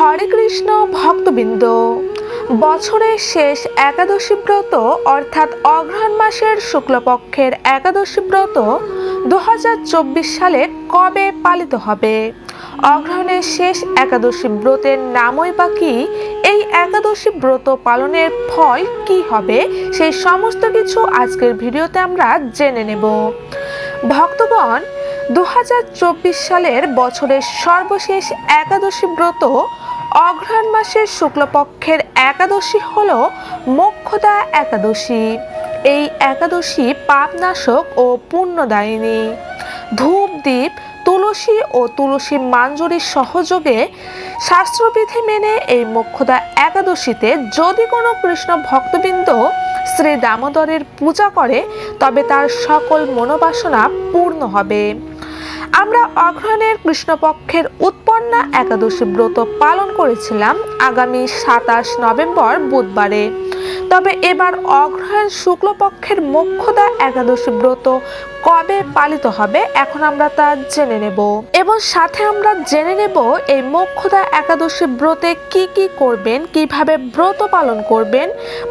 হরে কৃষ্ণ ভক্তবৃন্দ। বছরের শেষ একাদশী ব্রত অর্থাৎ অঘ্রাণ মাসের শুক্লপক্ষের একাদশী ব্রত দু হাজার চব্বিশ সালে কবে পালিত হবে? অগ্রহণের শেষ একাদশী ব্রতের নামই বা কি? এই একাদশী ব্রত পালনের ফল কি হবে? সেই সমস্ত কিছু আজকের ভিডিওতে আমরা জেনে নেব। ভক্তগণ দু হাজার চব্বিশ সালের বছরের সর্বশেষ একাদশী ব্রত অঘ্রাণ মাসের শুক্লপক্ষের একাদশী হল মোক্ষদা একাদশী। এই একাদশী পাপনাশক ও পুণ্যদায়িনী। ধূপ দ্বীপ তুলসী ও তুলসী মাঞ্জরির সহযোগে শাস্ত্রবিধি মেনে এই মোক্ষদা একাদশীতে যদি কোনো কৃষ্ণ ভক্তবৃন্দ শ্রী দামোদরের পূজা করে, তবে তার সকল মনোবাসনা পূর্ণ হবে। আমরা অঘ্রাণের কৃষ্ণপক্ষের উৎপন্না একাদশী ব্রত পালন করেছিলাম আগামী সাতাশ নভেম্বর বুধবারে। তবে এবার অগ্রহায়ণ শুক্লপক্ষের মোক্ষদা একাদশী ব্রত কবে পালিত হবে এখন আমরা তা জেনে নেব। এবং সাথে আমরা জেনে নেব এই মোক্ষদা একাদশী ব্রতে কি কি করবেন, কীভাবে ব্রত পালন করবেন,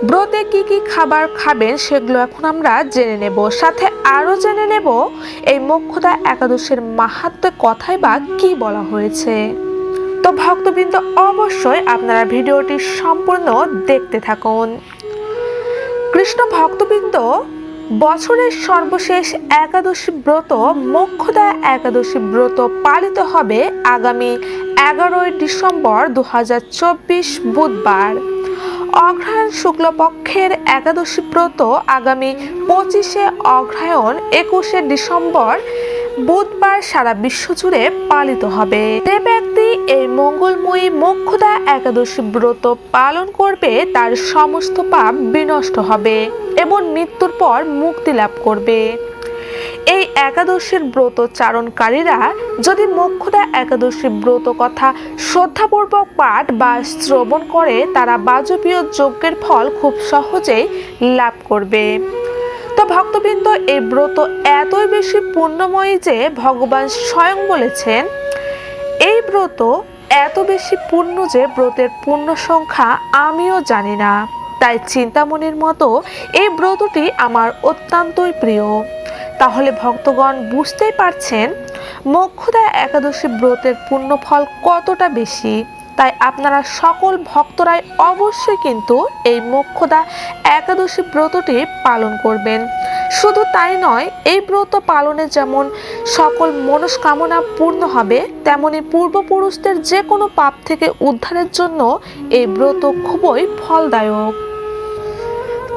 ব্রতে কি কি খাবার খাবেন সেগুলো এখন আমরা জেনে নেব। সাথে আরও জেনে নেব এই মোক্ষদা একাদশীর মাহাত্ম্যে কথায় বা কি বলা হয়েছে। তো ভক্তবৃন্দ, অবশ্যই আপনারা ভিডিওটি সম্পূর্ণ দেখতে থাকুন। কৃষ্ণ ভক্তবৃন্দ বছরের সর্বশেষ একাদশী ব্রত, মোক্ষদা একাদশী ব্রত পালিত হবে আগামী এগারোই ডিসেম্বর দু হাজার চব্বিশ বুধবার। অঘ্রায়ণ শুক্লপক্ষের একাদশী ব্রত আগামী পঁচিশে অঘ্রায়ণ, একুশে ডিসেম্বর বুধবার সারা বিশ্বজুড়ে পালিত হবে। ব্যক্তি এই মঙ্গলময়ী মোক্ষদা একাদশী ব্রত পালন করবে, তার সমস্ত পাপ বিনষ্ট হবে এবং মৃত্যুর পর মুক্তি লাভ করবে। এই একাদশীর ব্রত চারণকারীরা যদি মোক্ষদা একাদশী ব্রত কথা শ্রদ্ধাপূর্বক পাঠ বা শ্রবণ করে, তারা বাজপীয় যজ্ঞের ফল খুব সহজেই লাভ করবে। তো ভক্তবৃন্দ, এই ব্রত এতই বেশি পুণ্যময়ী যে ভগবান স্বয়ং বলেছেন ব্রত এত বেশি পূর্ণ যে ব্রতের পূর্ণ সংখ্যা আমিও জানি না। তাই চিন্তামণির মতো এই ব্রতটি আমার অত্যন্তই প্রিয়। তাহলে ভক্তগণ বুঝতেই পারছেন, মোক্ষদা একাদশী ব্রতের পুণ্যফল কতটা বেশি? তাই আপনারা সকল ভক্তরাই অবশ্যই কিন্তু এই মোক্ষদা একাদশী ব্রতটি পালন করবেন। শুধু তাই নয়, এই ব্রত পালনে যেমন সকল মনস্কামনা পূর্ণ হবে, তেমনি পূর্বপুরুষদের যে কোনো পাপ থেকে উদ্ধারের জন্য এই ব্রত খুবই ফলদায়ক।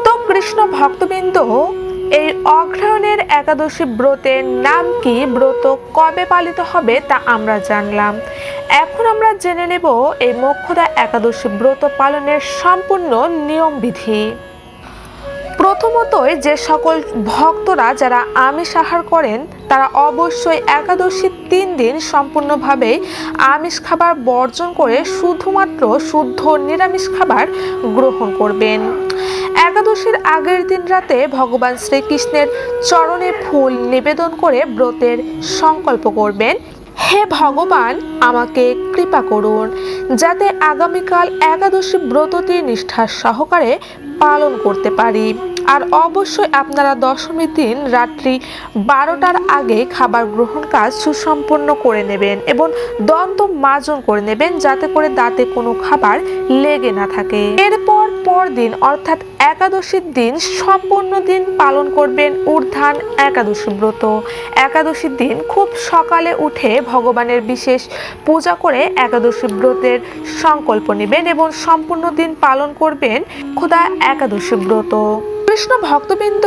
তো কৃষ্ণ ভক্তবৃন্দ, এই অগ্রহণের একাদশী ব্রতের নাম কি? ব্রত কবে পালিত হবে তা আমরা জানলাম। এখন আমরা জেনে নেব এই মোক্ষদা একাদশী ব্রত পালনের সম্পূর্ণ নিয়মবিধি প্রথমতই যে সকল ভক্তরা যারা আমিষ আহার করেন, তারা অবশ্যই একাদশীর তিন দিন সম্পূর্ণভাবে আমিষ খাবার বর্জন করে শুধুমাত্র শুদ্ধ নিরামিষ খাবার গ্রহণ করবেন। একাদশীর আগের দিন রাতে ভগবান শ্রীকৃষ্ণের চরণে ফুল নিবেদন করে ব্রতের সংকল্প করবেন। হে ভগবান আমাকে কৃপা করুন যাতে আগামীকাল একাদশী ব্রততি নিষ্ঠার সহকারে পালন করতে পারি। আর অবশ্যই আপনারা দশমীর দিন রাত্রি বারোটার আগে খাবার গ্রহণ কাজ সুসম্পন্ন করে নেবেন এবং দন্ত মাজন করে নেবেন যাতে করে দাঁতে কোনো খাবার লেগে না থাকে। এরপর পর দিন অর্থাৎ একাদশীর দিন সম্পূর্ণ দিন পালন করবেন উর্ধান একাদশী ব্রত। একাদশীর দিন খুব সকালে উঠে ভগবানের বিশেষ পূজা করে একাদশী ব্রতের সংকল্প নেবেন এবং সম্পূর্ণ দিন পালন করবেন খোদা একাদশী ব্রত। কৃষ্ণ ভক্তবৃন্দ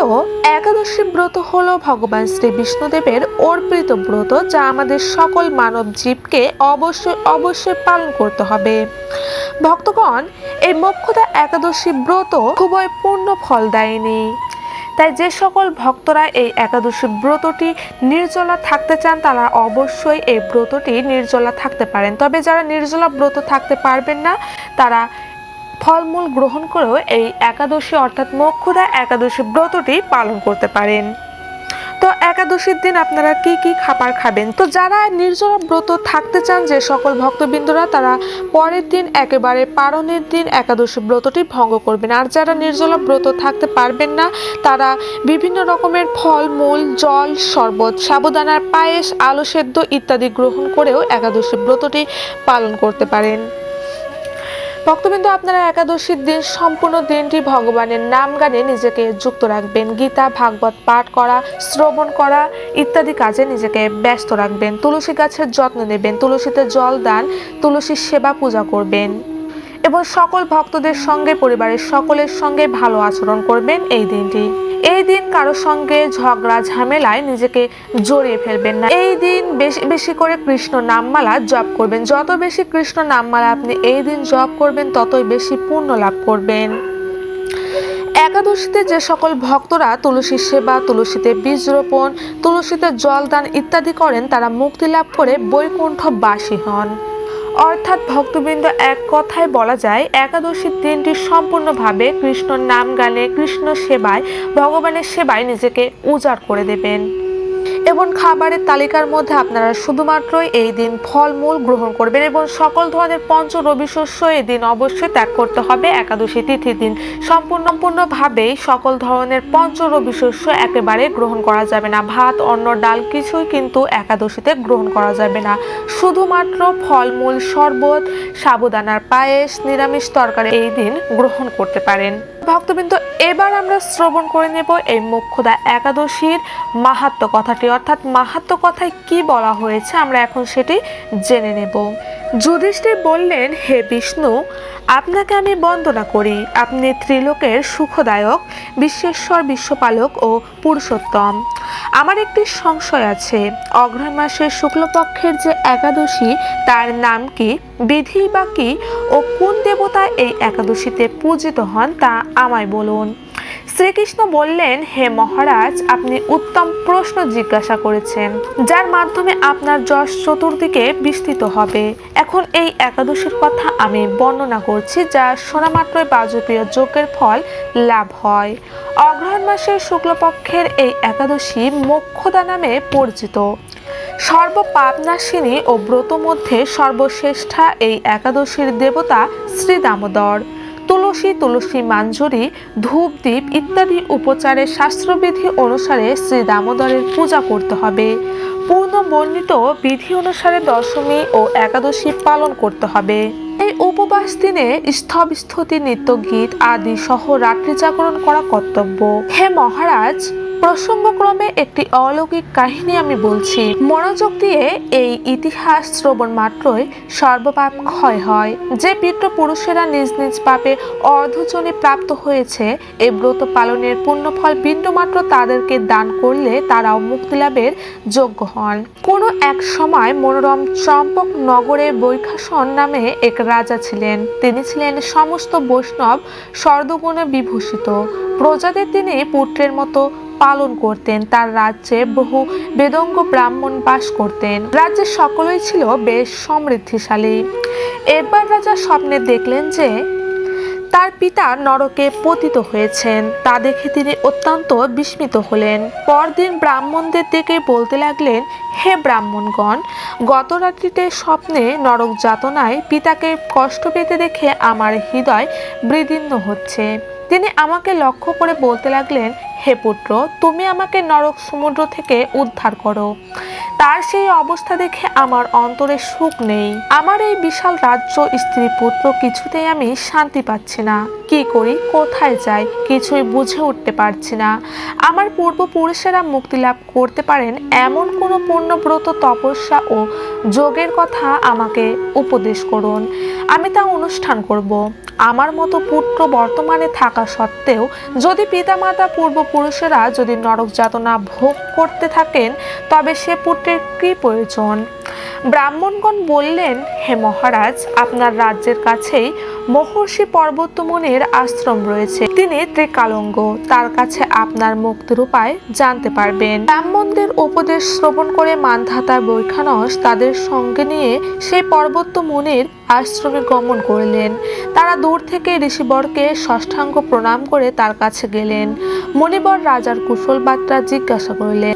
একাদশী ব্রত হল ভগবান শ্রী বিষ্ণুদেবের অর্পিত ব্রত যা আমাদের সকল মানব জীবকে অবশ্যই অবশ্যই পালন করতে হবে। ভক্তগণ, এই মোক্ষদা একাদশী ব্রত খুবই পূর্ণ ফলদায়িনী তাই যে সকল ভক্তরা এই একাদশী ব্রতটি নির্জলা থাকতে চান, তারা অবশ্যই এই ব্রতটি নির্জলা থাকতে পারেন। তবে যারা নির্জলা ব্রত থাকতে পারবেন না, তারা ফলমূল গ্রহণ করেও এই একাদশী অর্থাৎ মোক্ষদা একাদশী ব্রতটি পালন করতে পারেন। তো একাদশীর দিন আপনারা কি কি খাবার খাবেন? তো যারা নির্জলা ব্রত থাকতে চান, যে সকল ভক্তবৃন্দরা, তারা পরের দিন একেবারে পারণের দিন একাদশী ব্রতটি ভঙ্গ করবেন। আর যারা নির্জলা ব্রত থাকতে পারবেন না, তারা বিভিন্ন রকমের ফল মূল জল, শরবত, সাবুদানার পায়েস, আলু সেদ্ধ ইত্যাদি গ্রহণ করেও একাদশী ব্রতটি পালন করতে পারেন। ভক্তবৃন্দ, আপনারা একাদশীর দিন সম্পূর্ণ দিনটি ভগবানের নাম গানে নিজেকে যুক্ত রাখবেন। গীতা, ভাগবত পাঠ করা, শ্রবণ করা ইত্যাদি কাজে নিজেকে ব্যস্ত রাখবেন। তুলসী গাছের যত্ন নেবেন, তুলসীতে জল দান, তুলসীর সেবা পূজা করবেন। এবং সকল ভক্তদের সঙ্গে, পরিবারের সকলের সঙ্গে ভালো আচরণ করবেন এই দিনটি। এই দিন কারও সঙ্গে ঝগড়া, ঝামেলায় নিজেকে জড়িয়ে ফেলবেন না। এই দিন বেশি বেশি করে কৃষ্ণ নামমালা জপ করবেন। যত বেশি কৃষ্ণ নামমালা আপনি এই দিন জপ করবেন, ততই বেশি পুণ্য লাভ করবেন। একাদশীতে যে সকল ভক্তরা তুলসী সেবা, তুলসীতে বীজ রোপণ, তুলসীতে জলদান ইত্যাদি করেন, তারা মুক্তি লাভ করে বৈকুণ্ঠবাসী হন। অর্থাৎ ভক্তবৃন্দ, এক কথায় বলা যায়, একাদশীর দিনটি সম্পূর্ণভাবে কৃষ্ণ নাম গানে, কৃষ্ণ সেবায়, ভগবানের সেবায় নিজেকে উজাড় করে দেবেন। এবং খাবারের তালিকার মধ্যে আপনারা শুধুমাত্রই এই দিন ফলমূল গ্রহণ করবেন এবং সকল ধরনের পঞ্চ রবি শস্য এই দিন অবশ্যই ত্যাগ করতে হবে। একাদশী তিথির দিন সম্পূর্ণ সম্পূর্ণভাবেই সকল ধরনের পঞ্চ রবি শস্য একেবারে গ্রহণ করা যাবে না। ভাত, অন্ন, ডাল কিছুই কিন্তু একাদশীতে গ্রহণ করা যাবে না। শুধুমাত্র ফলমূল, শরবত, সাবুদানার পায়েস, নিরামিষ তরকারি এই দিন গ্রহণ করতে পারেন। ভক্তবৃন্দ এবার আমরা শ্রবণ করে নেব এই মুখ্যদা একাদশীর মাহাত্ম কথাটি। অর্থাৎ মাহাত্ম কথায় কি বলা হয়েছে আমরা এখন সেটি জেনে নেব। যুধিষ্ঠির বললেন, হে বিষ্ণু, আপনাকে আমি বন্দনা করি। আপনি ত্রিলোকের সুখদায়ক, বিশ্বেশ্বর, বিশ্বপালক ও পুরুষোত্তম। আমার একটি সংশয় আছে। অগ্রহণ মাসের শুক্লপক্ষের যে একাদশী, তার নাম কি, বিধি বা কি, ও কোন দেবতা এই একাদশীতে পূজিত হন তা আমায় বলুন। শ্রীকৃষ্ণ বললেন, হে মহারাজ, আপনি উত্তম প্রশ্ন জিজ্ঞাসা করেছেন, যার মাধ্যমে আপনার যশ চতুর্দিকে বিস্তৃত হবে। এখন এই একাদশীর কথা আমি বর্ণনা করছি, যা শোনামাত্রই বাজপেয় যজ্ঞের ফল লাভ হয়। অগ্রহণ মাসের শুক্লপক্ষের এই একাদশী মোক্ষদা নামে পরিচিত। সর্বপাপনাশিনী ও ব্রত মধ্যে সর্বশ্রেষ্ঠা এই একাদশীর দেবতা শ্রী দামোদর তুলসী তুলসী মাঞ্জরি ধূপদ্বীপ ইত্যাদি উপচারে শাস্ত্রবিধি অনুসারে শ্রী দামোদরের পূজা করতে হবে। পূর্ণ বর্ণিত বিধি অনুসারে দশমী ও একাদশী পালন করতে হবে। এই উপবাস দিনে স্তব স্তুতি নৃত্য গীত আদি সহ রাত্রি জাগরণ করা কর্তব্য। হে মহারাজ প্রসঙ্গক্রমে একটি অলৌকিক কাহিনী আমি বলছি। মনোযোগ দিয়ে এই ইতিহাস শ্রবণ মাত্রই সর্বপাপ ক্ষয় হয়। যে পিতৃ পুরুষেরা নিজ নিজ পাপে অর্ধজনে প্রাপ্ত হয়েছে এই ব্রত পালনের পুণ্যফল বিন্দুমাত্র তাদেরকে দান করলে তারাও মুক্তি লাভের যোগ্য হন। কোনো এক সময় মনোরম চম্পক নগরের বৈখাসন নামে এক রাজা ছিলেন। তিনি ছিলেন সমস্ত বৈষ্ণব স্বর্দগুণে বিভূষিত। প্রজাদের তিনি পুত্রের মতো পালন করতেন। তার রাজ্যে বহু বেদঙ্গ ব্রাহ্মণ বাস করতেন। রাজ্যের সকলেই ছিল বেশ সমৃদ্ধিশালী। এবার রাজা স্বপ্নে দেখলেন যে, তার পিতা নরকে পতিত হয়েছেন। তা দেখে তিনি অত্যন্ত বিস্মিত হলেন। পরদিন ব্রাহ্মণদের দিকে বলতে লাগলেন, হে ব্রাহ্মণগণ গত রাত্রিতে স্বপ্নে নরক যাতনায় পিতাকে কষ্ট পেতে দেখে আমার হৃদয় বৃদীর্ণ হচ্ছে। তিনি আমাকে লক্ষ্য করে বলতে লাগলেন হে পুত্র তুমি আমাকে নরক সমুদ্র থেকে উদ্ধার করো। তার সেই অবস্থা দেখে আমার অন্তরে সুখ নেই। আমার এই বিশাল রাজ্য স্ত্রী পুত্র কিছুতেই আমি শান্তি পাচ্ছি না। কি করি? কোথায় যাই? কিছুই বুঝে উঠতে পারছি না। আমার পূর্বপুরুষেরা মুক্তি লাভ করতে পারেন এমন কোনো পূর্ণব্রত তপস্যা ও যোগের কথা আমাকে উপদেশ করুন। আমি তা অনুষ্ঠান করব। আমার মতো পুত্র বর্তমানে থাকা সত্ত্বেও যদি পিতামাতা পূর্বপুরুষেরা যদি নরক যাতনা ভোগ করতে থাকেন, তবে সে পুত্রের কী প্রয়োজন? ব্রাহ্মণগণ বললেন, হে মহারাজ, আপনার রাজ্যের কাছেই মহর্ষি পর্বতমুনির আশ্রম রয়েছে। তিনি ত্রিকালঙ্গ, তার কাছে আপনার মুক্তির উপায় জানতে পারবেন। ব্রাহ্মণদের উপদেশ শ্রবণ করে মানধাতা বৈখানস তাদের সঙ্গে নিয়ে সেই পর্বত মুনির আশ্রমে গমন করলেন। তারা দূর থেকে ঋষিবরকে ষষ্ঠাঙ্গ প্রণাম করে তার কাছে গেলেন। মণিবর রাজার কুশল বার্তা জিজ্ঞাসা করলেন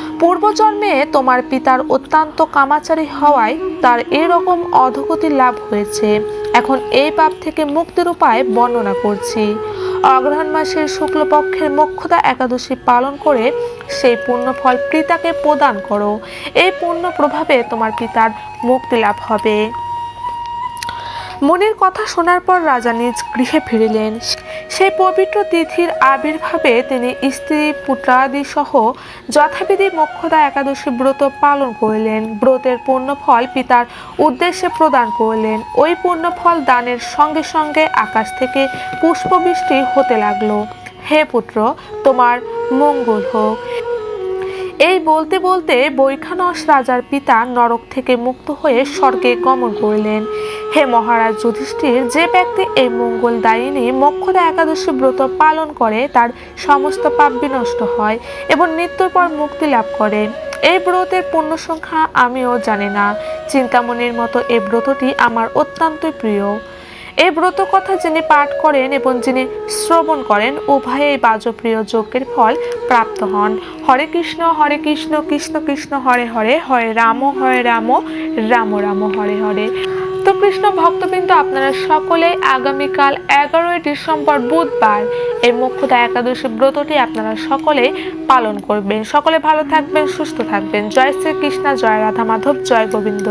পূর্বজন্মে তোমার পিতার অত্যন্ত কামাচারী হওয়ায় তার এরকম অধগতি লাভ হয়েছে। এখন এই পাপ থেকে মুক্তির উপায় বর্ণনা করছি। অগ্রহণ মাসের শুক্লপক্ষের মোক্ষদা একাদশী পালন করে সেই পূর্ণ ফল পিতাকে প্রদান করো। এই পূর্ণ প্রভাবে তোমার পিতার মুক্তি লাভ হবে। মনের কথা শোনার পর রাজা নিজ গৃহে ফিরিলেন। সেই পবিত্র তিথির আবির্ভাবে তিনি স্ত্রী পুত্রাদি সহ যথাবিধি মোক্ষদা একাদশী ব্রত পালন করলেন। ব্রতের পুণ্যফল পিতার উদ্দেশ্যে প্রদান করলেন। ওই পুণ্যফল দানের সঙ্গে সঙ্গে আকাশ থেকে পুষ্পবৃষ্টি হতে লাগল। হে পুত্র, তোমার মঙ্গল হোক। এই বলতে বলতে বৈখানস রাজার পিতা নরক থেকে মুক্ত হয়ে স্বর্গে গমন করলেন। হে মহারাজ যুধিষ্ঠির, যে ব্যক্তি এই মঙ্গল দায়িনী মক্ষদা একাদশী ব্রত পালন করে, তার সমস্ত পাপ বিনষ্ট হয় এবং মৃত্যুর পর মুক্তি লাভ করে। এই ব্রতের পূর্ণ সংখ্যা আমিও জানি না। চিন্তামণির মতো এই ব্রতটি আমার অত্যন্তই প্রিয়। এই ব্রত কথা যিনি পাঠ করেন এবং যিনি শ্রবণ করেন উভয়েই বাজপ্রিয় যজ্ঞের ফল প্রাপ্ত হন। হরে কৃষ্ণ হরে কৃষ্ণ কৃষ্ণ কৃষ্ণ, হরে হরে হরে রাম হরে রাম রাম রাম, হরে হরে। তো কৃষ্ণ ভক্তবৃন্দ, আপনারা সকলে আগামীকাল এগারোই ডিসেম্বর বুধবার এই মুখ্যতা একাদশী ব্রতটি আপনারা সকলে পালন করবেন। সকলে ভালো থাকবেন, সুস্থ থাকবেন। জয় শ্রীকৃষ্ণ, জয় রাধা মাধব, জয় গোবিন্দ।